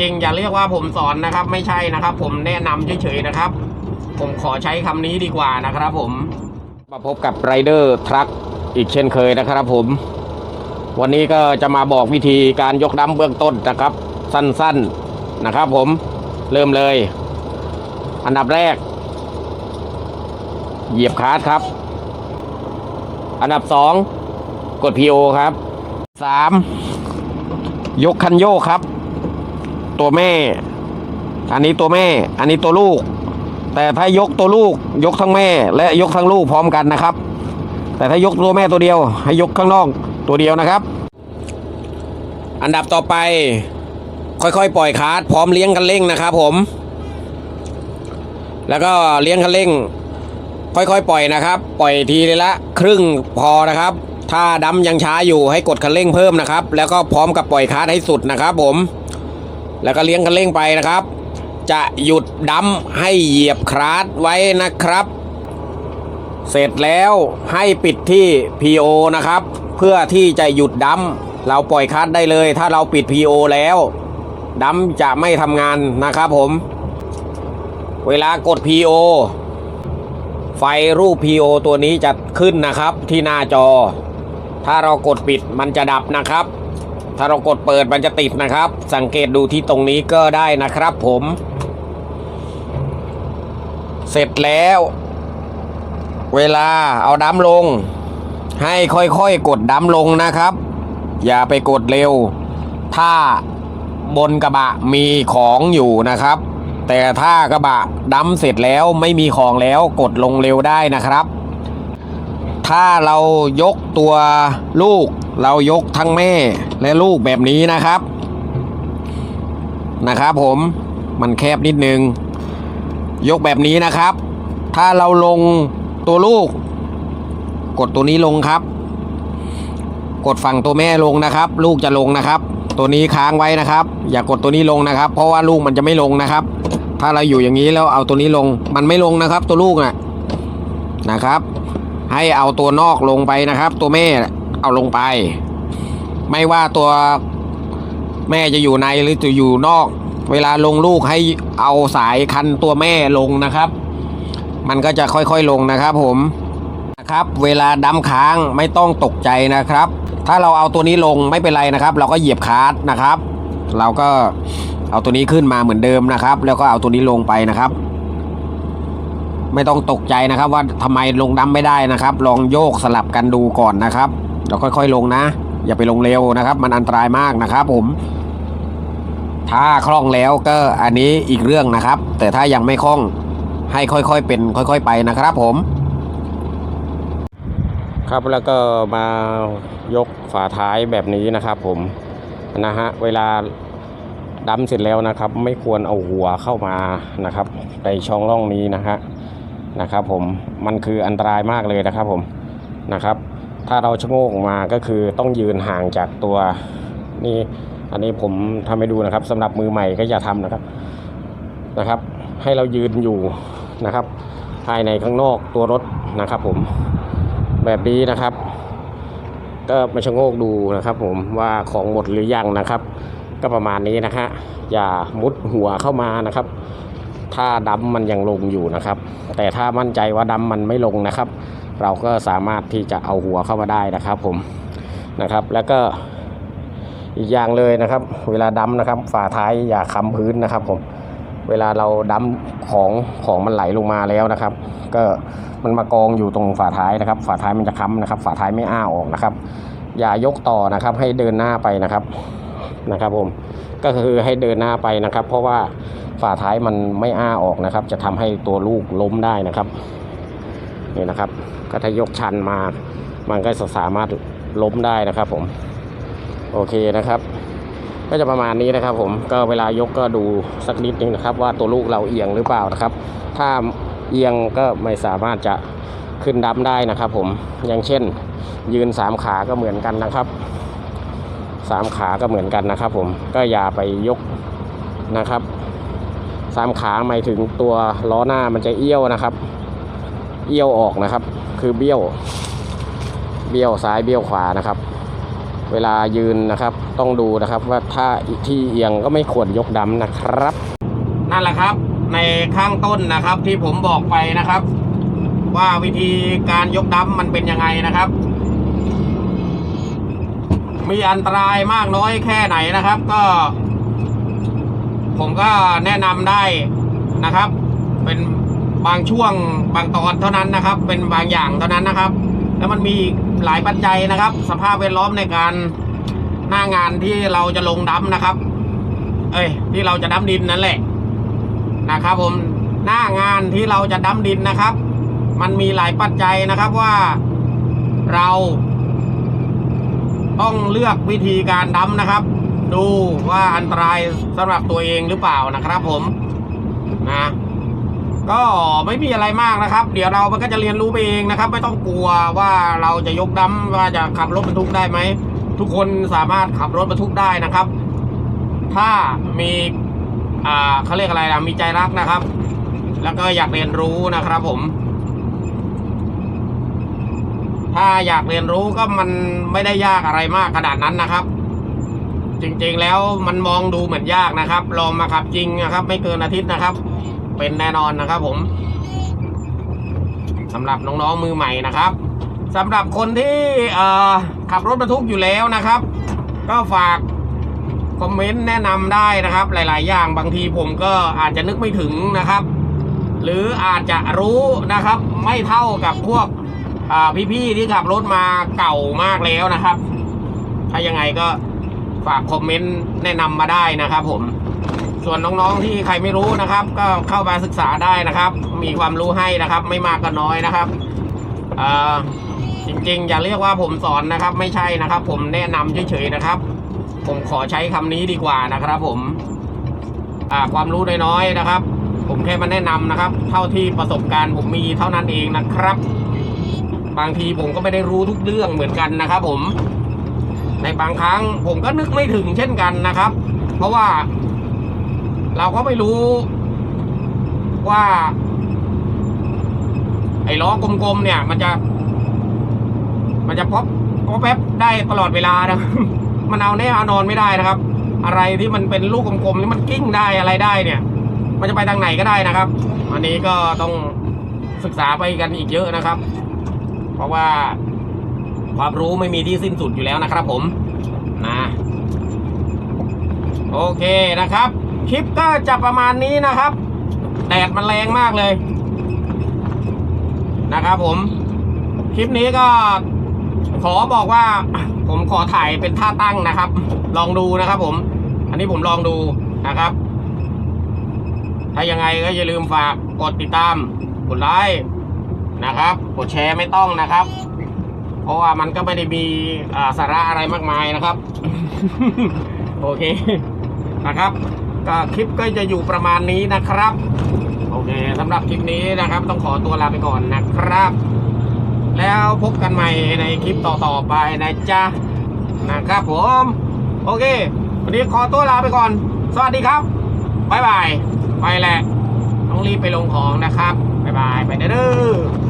ริงๆ อย่าเรียกว่าผมสอนนะครับ ไม่ใช่นะครับ ผมแนะนำเฉยๆนะครับ ผมขอใช้คำนี้ดีกว่านะครับ ผมมาพบกับไรเดอร์ทรัคอีกเช่นเคยนะครับ ผม วันนี้ก็จะมาบอกวิธีการยกดัมเบื้องต้นนะครับ สั้นๆนะครับ ผมเริ่มเลย อันดับแรก เหยียบคลาสครับ อันดับสองกด PO ครับสามยกคันโยกครับ ตัวแม่ อันนี้ตัวแม่ อันนี้ตัวลูก แต่ถ้ายกตัวลูกยกทั้งแม่ และยกทั้งลูกพร้อมกันนะครับ แต่ถ้ายกตัวแม่ตัวเดียว ให้ยกข้างนอกตัวเดียวนะครับ อันดับต่อไป ค่อยๆ ปล่อยคาร์ดพร้อมเลี้ยงคันเร่งนะครับผม แล้วก็เลี้ยงคันเร่ง ค่อยๆ ปล่อยนะครับ ปล่อยทีละครึ่งพอนะครับถ้าดำยังช้าอยู่ให้กดคันเร่งเพิ่มนะครับ แล้วก็พร้อมกับปล่อยคาร์ดให้สุดนะครับผม แล้วก็เลี้ยงคันเร่งไปนะครับ จะหยุดดำให้เหยียบคลาสไว้นะครับ เสร็จแล้วให้ปิดที่ PO นะครับ เพื่อที่จะหยุดดำเราปล่อยคลาสได้เลย ถ้าเราปิด PO แล้วดำจะไม่ทำงานนะครับผม เวลากด PO ไฟรูป PO ตัวนี้จะขึ้นนะครับที่หน้าจอ ถ้าเรากดปิดมันจะดับนะครับ ถ้าเรากดเปิดมันจะติดนะครับ สังเกตดูที่ตรงนี้ก็ได้นะครับผม เสร็จแล้ว เวลาเอาดัมลง ให้ค่อยๆกดดัมลงนะครับ อย่าไปกดเร็ว ถ้าบนกระบะมีของอยู่นะครับ แต่ถ้ากระบะดัมเสร็จแล้วไม่มีของแล้วกดลงเร็วได้นะครับ ถ้าเรายกตัวลูก เรายกทั้งแม่และลูกแบบนี้นะครับ นะครับผมมันแคบนิดนึง ยกแบบนี้นะครับ ถ้าเราลงตัวลูก กดตัวนี้ลงครับ กดฝั่งตัวแม่ลงนะครับ ลูกจะลงนะครับ ตัวนี้ค้างไว้นะครับ อย่ากดตัวนี้ลงนะครับ เพราะว่าลูกมันจะไม่ลงนะครับ ถ้าเราอยู่อย่างนี้แล้วเอาตัวนี้ลง มันไม่ลงนะครับ ตัวลูกนะนะครับ ให้เอาตัวนอกลงไปนะครับ ตัวแม่เอาลงไป ไม่ว่าตัวแม่จะอยู่ในหรือจะอยู่นอก เวลาลงลูกให้เอาสายคันตัวแม่ลงนะครับ มันก็จะค่อยๆลงนะครับ ผมนะครับ เวลาดำค้างไม่ต้องตกใจนะครับ ถ้าเราเอาตัวนี้ลงไม่เป็นไรนะครับ เราก็เหยียบคาร์ดนะครับ เราก็เอาตัวนี้ขึ้นมาเหมือนเดิมนะครับ แล้วก็เอาตัวนี้ลงไปนะครับ ไม่ต้องตกใจนะครับ ว่าทำไมลงดำไม่ได้นะครับ ลองโยกสลับกันดูก่อนนะครับเราค่อยๆลงนะ อย่าไปลงเร็วนะครับ มันอันตรายมากนะครับ ผม ถ้าคล่องแล้วก็อันนี้อีกเรื่องนะครับ แต่ถ้ายังไม่คล่องให้ค่อยๆเป็น ค่อย ๆ ไปนะครับ ผม ครับแล้วก็มายกฝาท้ายแบบนี้นะครับ ผมนะฮะเวลาดำเสร็จแล้วนะครับ ไม่ควรเอาหัวเข้ามานะครับ ในช่องร่องนี้นะฮะ นะครับผมมันคืออันตรายมากเลยนะครับผมนะครับ ถ้าเราชะโงกมาก็คือต้องยืนห่างจากตัวนี่อันนี้ผมทำให้ดูนะครับสำหรับมือใหม่ก็อย่าทำนะครับนะครับ ให้เรายืนอยู่นะครับ ภายในข้างนอกตัวรถนะครับ ผมแบบนี้นะครับ ก็มาชะโงกดูนะครับ ผมว่าของหมดหรือยังนะครับ ก็ประมาณนี้นะฮะอย่ามุดหัวเข้ามานะครับ ถ้าดำมันยังลงอยู่นะครับ แต่ถ้ามั่นใจว่าดำมันไม่ลงนะครับ เราก็สามารถที่จะเอาหัวเข้ามาได้นะครับผมนะครับ แล้วก็อีกอย่างเลยนะครับ เวลาดำนะครับ ฝ่าท้ายอย่าค้ำพื้นนะครับผมเวลาเราดำของของมันไหลลงมาแล้วนะครับ ก็มันมากองอยู่ตรงฝ่าท้ายนะครับ ฝ่าท้ายมันจะค้ำนะครับ ฝ่าท้ายไม่อ้าออกนะครับ อย่ายกต่อนะครับ ให้เดินหน้าไปนะครับนะครับผมก็คือให้เดินหน้าไปนะครับ เพราะว่า ฝ่าท้ายมันไม่อ้าออกนะครับ จะทำให้ตัวลูกล้มได้นะครับนี่นะครับ ก็ถ้ายกชันมา มันก็จะสามารถล้มได้นะครับผม โอเคนะครับ ก็จะประมาณนี้นะครับ ผมก็เวลายกก็ดูสักนิดนึงนะครับ ว่าตัวลูกเราเอียงหรือเปล่านะครับ ถ้าเอียงก็ไม่สามารถจะขึ้นดับได้นะครับ ผมอย่างเช่น ยืนสามขาก็เหมือนกันนะครับสามขาก็เหมือนกันนะครับ ผมก็อย่าไปยกนะครับ สามขาหมายถึงตัวล้อหน้ามันจะเอี้ยวนะครับ เอี้ยวออกนะครับ คือเบี้ยว เบี้ยวซ้ายเบี้ยวขวานะครับ เวลายืนนะครับ ต้องดูนะครับว่าถ้าที่เอียงก็ไม่ควรยกดำนะครับ นั่นแหละครับ ในข้างต้นนะครับที่ผมบอกไปนะครับ ว่าวิธีการยกดำมันเป็นยังไงนะครับมีอันตรายมากน้อยแค่ไหนนะครับ ก็ ผมก็แนะนำได้นะครับ เป็นบางช่วงบางตอนเท่านั้นนะครับ เป็นบางอย่างเท่านั้นนะครับ แล้วมันมีหลายปัจจัยนะครับ สภาพแวดล้อมในการหน้างานที่เราจะลงดำนะครับ เอ้ย ที่เราจะดำดินนั่นแหละนะครับ ผมหน้างานที่เราจะดำดินนะครับ มันมีหลายปัจจัยนะครับว่าเรา ต้องเลือกวิธีการดำนะครับ ดูว่าอันตรายสำหรับตัวเองหรือเปล่านะครับผมนะก็ไม่มีอะไรมากนะครับ เดี๋ยวเรามันก็จะเรียนรู้ไปเองนะครับ ไม่ต้องกลัวว่าเราจะยกดำว่าจะขับรถบรรทุกได้ไหม ทุกคนสามารถขับรถบรรทุกได้นะครับ ถ้ามีอ่าเขาเรียกอะไรล่ะมีใจรักนะครับ แล้วก็อยากเรียนรู้นะครับผม ถ้าอยากเรียนรู้ก็มันไม่ได้ยากอะไรมากขนาดนั้นนะครับ จริงๆแล้วมันมองดูเหมือนยากนะครับ ลองมาขับจริงนะครับ ไม่เกินอาทิตย์นะครับ เป็นแน่นอนนะครับ ผมสำหรับน้องๆมือใหม่นะครับสำหรับคนที่ขับรถบรรทุกอยู่แล้วนะครับ ก็ฝากคอมเมนต์แนะนำได้นะครับ หลาย ๆ อย่างบางทีผมก็อาจจะนึกไม่ถึงนะครับ หรืออาจจะรู้นะครับ ไม่เท่ากับพวกพี่ ๆ ที่ขับรถมาเก่ามากแล้วนะครับ ถ้ายังไงก็ ฝากคอมเมนต์แนะนำมาได้นะครับ ผม ส่วนน้องๆที่ใครไม่รู้นะครับ ก็เข้ามาศึกษาได้นะครับ มีความรู้ให้นะครับ ไม่มากก็น้อยนะครับอ่อจริงๆ อย่าเรียกว่าผมสอนนะครับ ไม่ใช่นะครับ ผมแนะนำเฉยๆนะครับ ผมขอใช้คำนี้ดีกว่านะครับ ผมความรู้น้อยๆนะครับ ผมแค่มาแนะนำนะครับ เท่าที่ประสบการณ์ผมมีเท่านั้นเองนะครับ บางทีผมก็ไม่ได้รู้ทุกเรื่องเหมือนกันนะครับ ผม ในบางครั้งผมก็นึกไม่ถึงเช่นกันนะครับ เพราะว่าเราก็ไม่รู้ว่า ไอ้ล้อกลมๆเนี่ย มันจะ มันจะพบพบแป๊บได้ตลอดเวลานะมันเอาแน่เอานอนไม่ได้นะครับ อะไรที่มันเป็นลูกกลมๆนี่มันกิ้งได้อะไรได้เนี่ย มันจะไปทางไหนก็ได้นะครับ อันนี้ก็ต้องศึกษาไปกันอีกเยอะนะครับ เพราะว่า ความรู้ไม่มีที่สิ้นสุดอยู่แล้วนะครับผมนะโอเคนะครับ คลิปก็จะประมาณนี้นะครับ แดดมันแรงมากเลย นะครับผม คลิปนี้ก็ขอบอกว่า ผมขอถ่ายเป็นท่าตั้งนะครับ ลองดูนะครับผม อันนี้ผมลองดูนะครับ ถ้ายังไงก็อย่าลืมฝากกดติดตาม กดไลค์นะครับ กดแชร์ไม่ต้องนะครับ เพราะว่ามันก็ไม่ได้มีาสาระอะไรมากมายนะครับ โอเคนะครับ ก็คลิปก็จะอยู่ประมาณนี้นะครับ โอเคสำหรับคลิปนี้นะครับ ต้องขอตัวลาไปก่อนนะครับ แล้วพบกันใหม่ในคลิปต่อๆไปนะจ๊ะนะครับผม โอเค วันนี้ขอตัวลาไปก่อน สวัสดีครับบ๊ายบาย ไปแหละ ต้องรีบไปลงของนะครับบ๊ายบาย ไปเด้อ